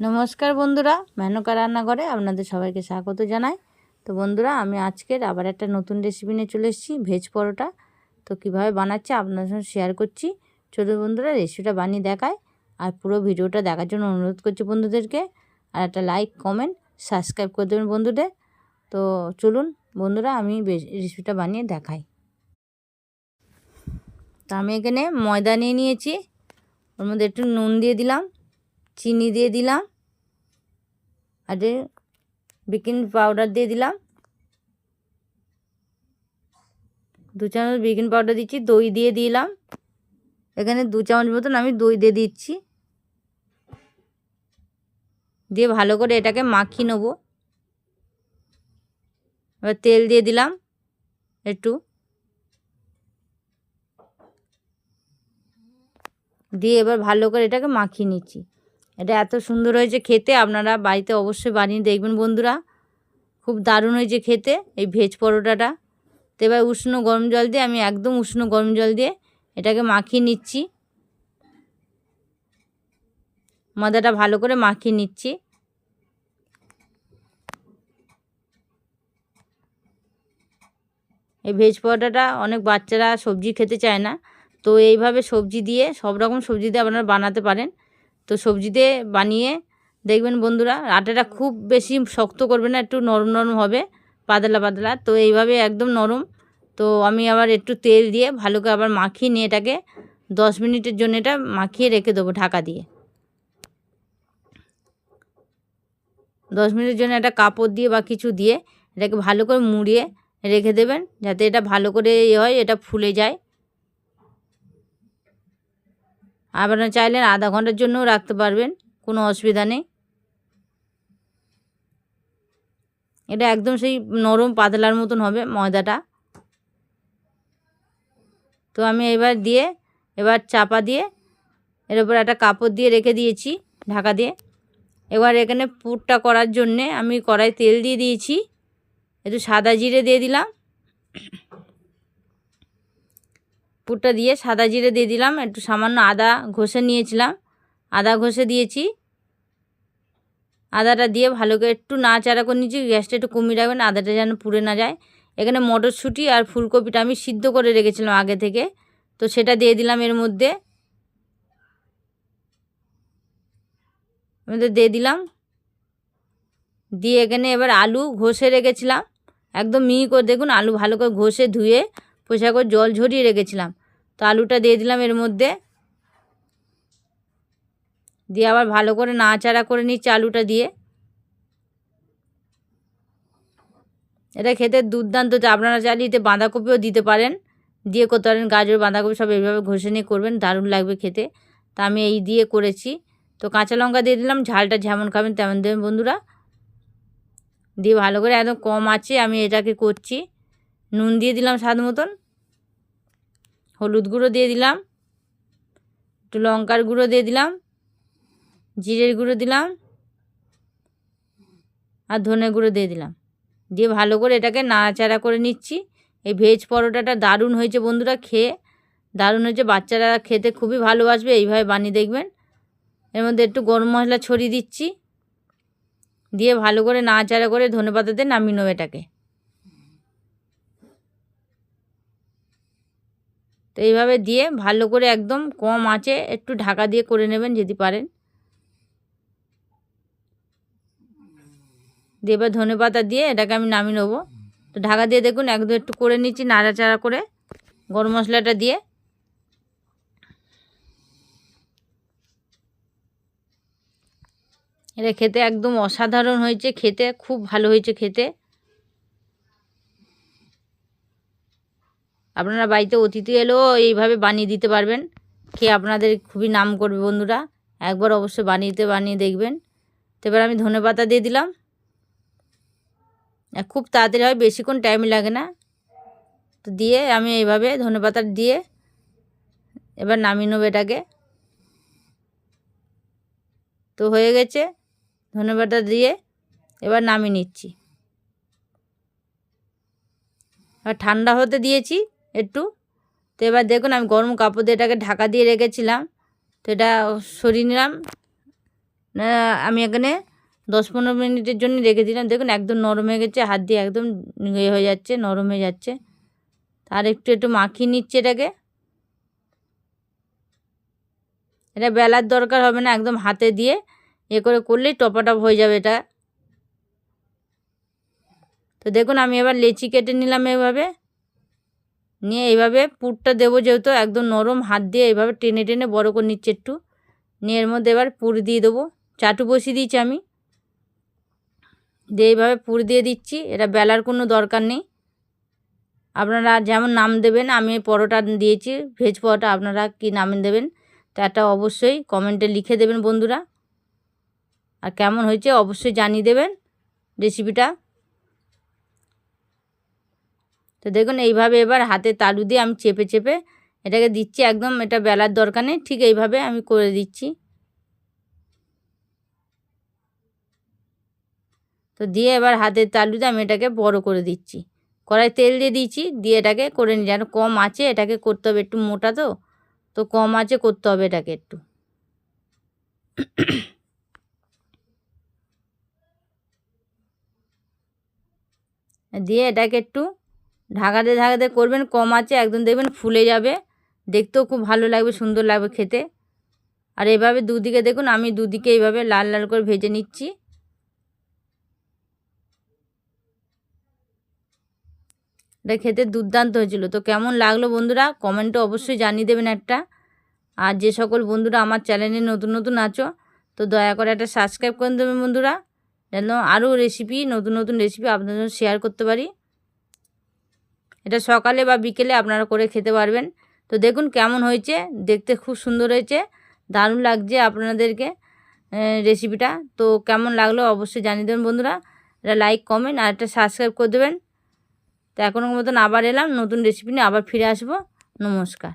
নমস্কার বন্ধুরা, মেনকা রান্নাঘরে আপনাদের সবাইকে স্বাগত জানাই। তো বন্ধুরা, আমি আজকের আবার একটা নতুন রেসিপি নিয়ে চলে এসেছি ভেজ পরোটা। তো কীভাবে বানাচ্ছি আপনাদের সঙ্গে শেয়ার করছি। ছোটো বন্ধুরা রেসিপিটা বানিয়ে দেখায় আর পুরো ভিডিওটা দেখার জন্য অনুরোধ করছি বন্ধুদেরকে। আর একটা লাইক কমেন্ট সাবস্ক্রাইব করে দেবেন বন্ধুদের। তো চলুন বন্ধুরা, আমি রেসিপিটা বানিয়ে দেখাই। তো আমি এখানে ময়দা নিয়ে নিয়েছি। ওর মধ্যে একটু নুন দিয়ে দিলাম। চিনি দিয়ে দিলাম। আর বেকিং পাউডার দিয়ে দিলাম। দু চামচ বেকিং পাউডার দিচ্ছি, দই দিয়ে দিলাম। এখানে দু চামচ মতন আমি দই দিয়ে দিচ্ছি। দিয়ে ভালো করে এটাকে মাখিয়ে নেব। এবার তেল দিয়ে দিলাম একটু। দিয়ে এবার ভালো করে এটাকে মাখিয়ে নিচ্ছি। এটা এত সুন্দর হয়েছে খেতে, আপনারা বাড়িতে অবশ্যই বানিয়ে দেখবেন বন্ধুরা। খুব দারুণ হয়েছে খেতে, এই ভেজ পরোটাটা। তো এবার উষ্ণ গরম জল দিয়ে, আমি একদম উষ্ণ গরম জল দিয়ে এটাকে মাখিয়ে নিচ্ছি। ময়দাটা ভালো করে মাখিয়ে নিচ্ছি। এই ভেজ পরোটাটা অনেক বাচ্চারা সবজি খেতে চায় না। তো এইভাবে সবজি দিয়ে, সব রকম সবজি দিয়ে আপনারা বানাতে পারেন। তো সবজিতে বানিয়ে দেখবেন বন্ধুরা, আটাটা খুব বেশি শক্ত করবে না, একটু নরম নরম হবে, পাতলা পাতলা। তো এইভাবে একদম নরম। তো আমি আবার একটু তেল দিয়ে ভালো করে আবার মাখিয়ে নিয়ে এটাকে দশ মিনিটের জন্য এটা মাখিয়ে রেখে দেবো ঢাকা দিয়ে। দশ মিনিটের জন্য একটা কাপড় দিয়ে বা কিছু দিয়ে এটাকে ভালো করে মুড়িয়ে রেখে দেবেন, যাতে এটা ভালো করে ইয়ে হয়, এটা ফুলে যায়। আপনারা চাইলেন আধা ঘণ্টার জন্যও রাখতে পারবেন, কোনো অসুবিধা নেই। এটা একদম সেই নরম পাতলার মতন হবে ময়দাটা। তো আমি এবার দিয়ে, এবার চাপা দিয়ে, এর উপর একটা কাপড় দিয়ে রেখে দিয়েছি ঢাকা দিয়ে। এবার এখানে পুরটা করার জন্যে আমি কড়াই তেল দিয়ে দিয়েছি, একটু সাদা জিরে দিয়ে দিলাম। পুরটা দিয়ে সাদা জিরে দিয়ে দিলাম, একটু সামান্য আদা ঘষে নিয়েছিলাম। আদা ঘষে দিয়েছি। আদাটা দিয়ে ভালো করে একটু নাড়াচাড়া করে নিয়েছি, গ্যাসটা একটু কমিয়ে রাখবেন, আদাটা যেন পুড়ে না যায়। এখানে মটরশুঁটি আর ফুলকপিটা আমি সিদ্ধ করে রেখেছিলাম আগে থেকে, তো সেটা দিয়ে দিলাম এর মধ্যে। মধ্যে দিয়ে দিলাম। দিয়ে এখানে এবার আলু ঘষে রেখেছিলাম, একদম মিহি করে, দেখুন আলু ভালো করে ঘষে ধুয়ে পয়সা করে জল ঝরিয়ে রেখেছিলাম। তো আলুটা দিয়ে দিলাম এর মধ্যে। দিয়ে আবার ভালো করে নাড়াচাড়া করে নিচ্ছি আলুটা দিয়ে। এটা খেতে দুর্দান্ত। আপনারা চাইলে এতে বাঁধাকপিও দিতে পারেন। দিয়ে করতে পারেন গাজর, বাঁধাকপি সব এইভাবে ঘষে নিয়ে করবেন, দারুণ লাগবে খেতে। তা আমি এই দিয়ে করেছি। তো কাঁচা লঙ্কা দিয়ে দিলাম, ঝালটা যেমন খাবেন তেমন দেবেন বন্ধুরা। দিয়ে ভালো করে একদম কম আছে, আমি এটাকে করছি। নুন দিয়ে দিলাম স্বাদ মতন, হলুদ গুঁড়ো দিয়ে দিলাম, একটু লঙ্কার গুঁড়ো দিয়ে দিলাম, জিরের গুঁড়ো দিলাম আর ধনে গুঁড়ো দিয়ে দিলাম। দিয়ে ভালো করে এটাকে নাড়াচাড়া করে নিচ্ছি। এই ভেজ পরোটাটা দারুণ হয়েছে বন্ধুরা, খেয়ে দারুণ হয়েছে, বাচ্চারা খেতে খুবই ভালোবাসবে, এইভাবে বানিয়ে দেখবেন। এর মধ্যে একটু গরম মশলা ছড়িয়ে দিচ্ছি। দিয়ে ভালো করে নাড়াচাড়া করে ধনে পাতাতে নামিয়ে নেব এটাকে। তো এইভাবে দিয়ে ভালো করে একদম কম আঁচে একটু ঢাকা দিয়ে করে নেবেন যদি পারেন। দিয়ে এবার ধনে পাতা দিয়ে এটাকে আমি নামিয়ে নেব। তো ঢাকা দিয়ে দেখুন একদম একটু করে নিচ্ছি নাড়াচাড়া করে। গরম মশলাটা দিয়ে। এটা খেতে একদম অসাধারণ হয়েছে, খেতে খুব ভালো হয়েছে খেতে। আপনারা বাড়িতে অতিথি এলেও এইভাবে বানিয়ে দিতে পারবেন। খেয়ে আপনাদের খুবই নাম করবে বন্ধুরা। একবার অবশ্যই বানিয়েতে বানিয়ে দেখবেন। তো এবার আমি ধনে পাতা দিয়ে দিলাম। খুব তাড়াতাড়ি হয়, বেশিক্ষণ টাইম লাগে না। তো দিয়ে আমি এইভাবে ধনে পাতা দিয়ে এবার নামিয়ে নেব এটাকে। তো হয়ে গেছে। ধনে পাতা দিয়ে এবার নামিয়ে নিচ্ছি। আর ঠান্ডা হতে দিয়েছি। একটু। তো এবার দেখুন, আমি গরম কাপড় দিয়ে এটাকে ঢাকা দিয়ে রেখেছিলাম। তো এটা সরিয়ে নিলাম। আমি এখানে দশ পনেরো মিনিটের জন্য রেখে দিলাম। দেখুন, একদম নরম হয়ে গেছে। হাত দিয়ে একদম ইয়ে হয়ে যাচ্ছে, নরম হয়ে যাচ্ছে। আর একটু একটু মাখিয়ে নিচ্ছে এটাকে। এটা বেলার দরকার হবে না, একদম হাতে দিয়ে এ করে করলেই টপাটপ হয়ে যাবে এটা। তো দেখুন, আমি এবার লেচি কেটে নিলাম এভাবে। নিয়ে এইভাবে পুরটা দেবো যেহেতু একদম নরম হাত দিয়ে এইভাবে টেনে টেনে বড় করে নিচ্ছে একটু। নিয়ে এর মধ্যে এবার পুর দিয়ে দেবো। চাটু বসিয়ে দিয়েছি আমি। দিয়ে এইভাবে পুর দিয়ে দিচ্ছি। এটা বেলার কোনো দরকার নেই। আপনারা যেমন নাম দেবেন, আমি পরোটা দিয়েছি। ভেজ পরোটা আপনারা কি নাম দেবেন তা এটা অবশ্যই কমেন্টে লিখে দেবেন বন্ধুরা। আর কেমন হয়েছে অবশ্যই জানিয়ে দেবেন রেসিপিটা। তো দেখুন, এইভাবে এবার হাতে তালু দিয়ে আমি চেপে চেপে এটাকে দিচ্ছি একদম, এটা বেলার দরকার নেই, ঠিক এইভাবে আমি করে দিচ্ছি। তো দিয়ে এবার হাতের তালুতে আমি এটাকে বড় করে দিচ্ছি। কড়াই তেল দিয়ে দিচ্ছি দিয়ে এটাকে করে নিই। যেন কম আছে, এটাকে করতে হবে একটু মোটা তো তো কম আছে করতে হবে এটাকে একটু। দিয়ে এটাকে একটু ঢাকাতে ঢাকাতে করবেন, কম আছে, একদম দেখবেন ফুলে যাবে। দেখতেও খুব ভালো লাগবে, সুন্দর লাগবে খেতে। আর এভাবে দুদিকে দেখুন, আমি দুদিকে এইভাবে লাল লাল করে ভেজে নিচ্ছি। এটা খেতে দুর্দান্ত হয়েছিল। তো কেমন লাগল বন্ধুরা? কমেন্টে অবশ্যই জানিয়ে দেবেন একটা। আর যে সকল বন্ধুরা আমার চ্যানেলে নতুন নতুন আছো, তো দয়া করে একটা সাবস্ক্রাইব করে দেবেন বন্ধুরা। যেন আরও রেসিপি নতুন নতুন রেসিপি আপনাদের শেয়ার করতে পারি। এটা সকালে বা বিকেলে আপনারা করে খেতে পারবেন। তো দেখুন কেমন হয়েছে, দেখতে খুব সুন্দর হয়েছে, দারুণ লাগছে আপনাদেরকে রেসিপিটা তো কেমন লাগল অবশ্যই জানিয়ে দেবেন বন্ধুরা। এটা লাইক কমেন্ট আর একটা সাবস্ক্রাইব করে দেবেন। তো এখনও মতন আবার এলাম, নতুন রেসিপি নিয়ে আবার ফিরে আসব। নমস্কার।